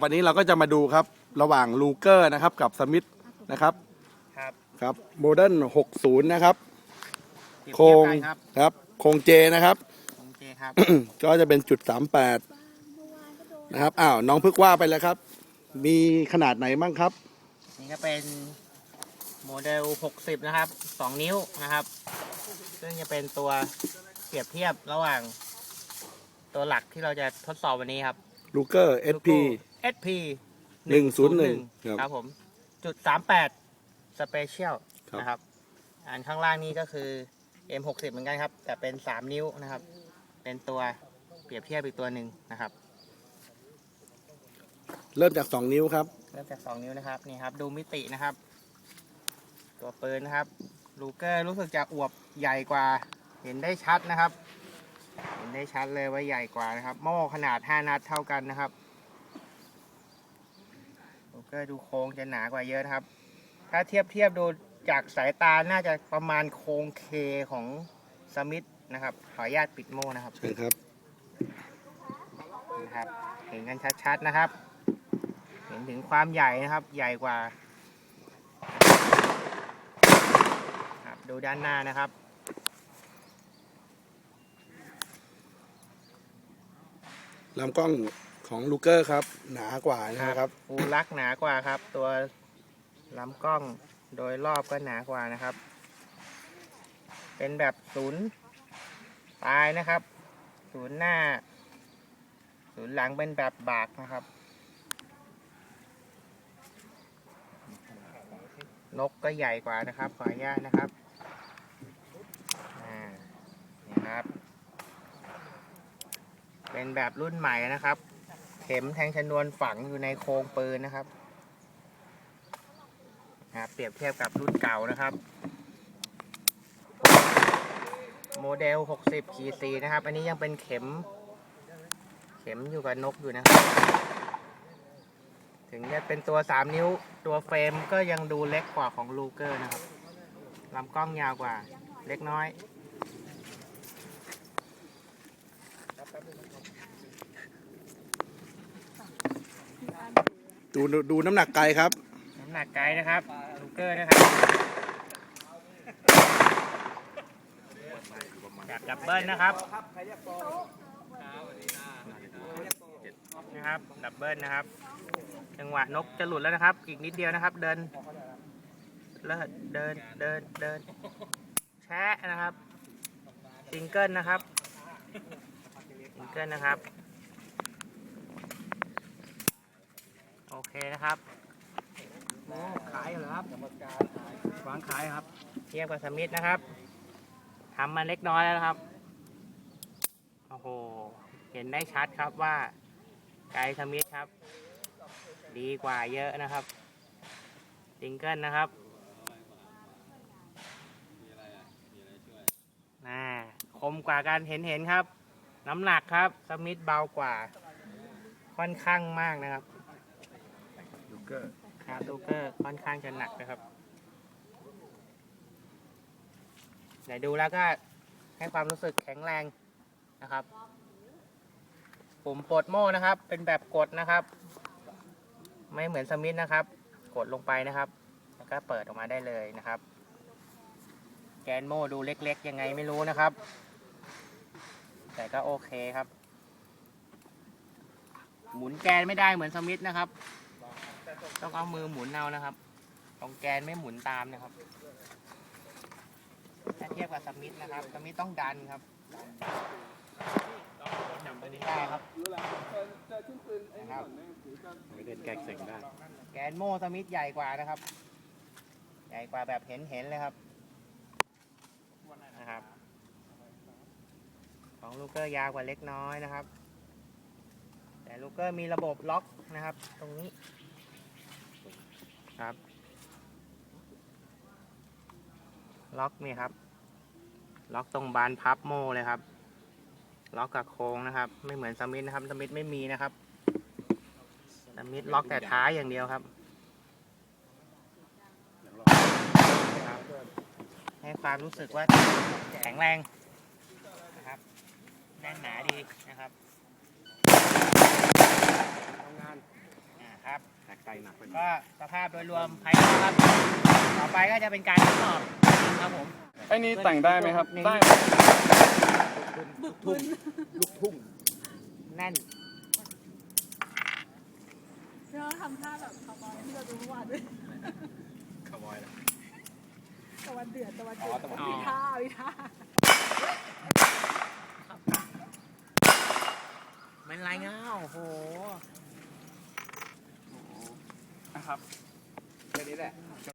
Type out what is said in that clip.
วันนี้เราก็จะมาดูครับระหว่างลูเกอร์นะครับกับสมิธนะครับครับครับโมเดิร์น60 นะครับเปรียบโครเทียบงกันครับครับโครงเจนะครับ โอเคครับ ก็จะเป็นจุด38นะครับอ้าวน้องพึกว่าไปแล้วครับ มีขนาดไหนบ้างครับ นี่ก็เป็นโมเดล 60 นะครับ 2 นิ้วนะครับ ซึ่งจะเป็นตัวเปรียบเทียบระหว่างตัวหลักที่เราจะทดสอบวันนี้ครับ ลูเกอร์ SP SP 101ครับครับผม จุด38 Special ครับ นะครับ อันข้างล่างนี้ก็คือ M60 เหมือนกันครับ แต่เป็น3นิ้วนะครับ เป็นตัวเปรียบเทียบอีกตัวหนึ่งนะครับ เริ่มจาก 2 นิ้วครับ เริ่มจาก2นิ้วนะครับนี่ครับ ดูมิตินะครับ ตัวปืนนะครับลูเกอร์รู้สึกจะอวบใหญ่กว่า เห็นได้ชัดนะครับ เห็นได้ชัดเลยว่าใหญ่กว่านะครับโม่ขนาด 5 นัดเท่ากันนะครับลูเกอร์ดูโค้งจะหนากว่าเยอะนะครับ ถ้าเทียบเทียบดูจากสายตาน่าจะประมาณโค้งเคของสมิธนะครับ ขออนุญาตปิดโม่นะครับใช่ครับนะครับ เห็นกันชัดๆนะครับ เห็นถึงความใหญ่นะครับ ใหญ่กว่าครับดูด้านหน้านะครับ ลำกล้องของลูเกอร์ครับ หนากว่านะครับฟูลักหนากว่าครับ ตัวลำกล้องโดยรอบก็หนากว่านะครับ เป็นแบบศูนย์ปลายนะครับ ศูนย์หน้า ศูนย์หลังเป็นแบบบากนะครับ นกก็ใหญ่กว่านะครับ ขออนุญาตนะครับอ่านี่ครับ เป็นแบบรุ่นใหม่นะครับ เข็มแทงชนวนฝังอยู่ในโครงปืนนะครับนะครับเปรียบเทียบกับรุ่นเก่านะครับ โมเดล 60ขีซีนะครับ อันนี้ยังเป็นเข็ม เข็มอยู่กับนกอยู่นะครับ ถึงจะเป็นตัว 3 นิ้วตัวเฟรมก็ยังดูเล็กกว่าของลูเกอร์นะครับลำกล้องยาวกว่าเล็กน้อย ดูดูน้ำหนักไกลครับ น้ำหนักไกลนะครับ ลูเกอร์นะครับแบบดับเบิลนะครับนะครับ ดับเบิลนะครับ จังหวะนกจะหลุดแล้วนะครับ อีกนิดเดียวนะครับ เดินเลิศเดินเดินเดินแชะนะครับ ซิงเกิลนะครับ ซิงเกิลนะครับ โอเคนะครับขายเหรอครับวางขายครับ เทียบกับสมิธนะครับทำมาเล็กน้อยแล้วนะครับ โอ้โห เห็นได้ชัดครับว่าไกด์สมิธครับ ดีกว่าเยอะนะครับซิงเกิลนะครับน่าคมกว่ากันเห็นเห็นครับ น้ำหนักครับสมิธเบากว่า ค่อนข้างมากนะครับลูเกอร์ครับลูเกอร์ค่อนข้างจะหนักนะครับไหนดูแล้วก็ให้ความรู้สึกแข็งแรงนะครับปุ่มปลดโม่นะครับ เป็นแบบกดนะครับ ไม่เหมือนสมิธนะครับ กดลงไปนะครับ แล้วก็เปิดออกมาได้เลยนะครับ แกนโม่ดูเล็กๆ ยังไงไม่รู้นะครับ แต่ก็โอเคครับ หมุนแกนไม่ได้เหมือนสมิธนะครับ ต้องเอามือหมุนเอานะครับตรงแกนไม่หมุนตามนะครับถ้าเทียบกับสมิธนะครับสมิธต้องดันครับได้ครับนะครับไม่เล่นแก๊กเสงได้ แกนโม่สมิธใหญ่กว่านะครับ ใหญ่กว่าแบบเห็นเห็นๆเลยครับนะครับ ของลูกเกอร์ยาวกว่าเล็กน้อยนะครับ แต่ลูกเกอร์มีระบบล็อกนะครับ ตรงนี้ครับ ล็อกนี่ครับ ล็อกตรงบานพับโม่เลยครับ ล็อกกับโค้งนะครับ ไม่เหมือนสมิธนะครับสมิธไม่มีนะครับสมิธล็อกแต่ท้ายอย่างเดียวครับให้ความรู้สึกว่าแข็งแรง แน่นหนาดีนะครับทำงานหนักไปก็สภาพโดยรวมภายนอกครับ ต่อไปก็จะเป็นการทดสอบครับผม ไอ้นี่แต่งได้ไหมครับ ได้ ลูกทุ่งลูกทุ่งแน่น เราทำท่าแบบคาวบอยที่เราดูเมื่อวานด้วยคาร์บอยตะวันเดือดตะวันเดือ๋ออดตะวันมีท่ามีท่า เป็นไรเงาโอ้โหนะครับแค่นี้แหละ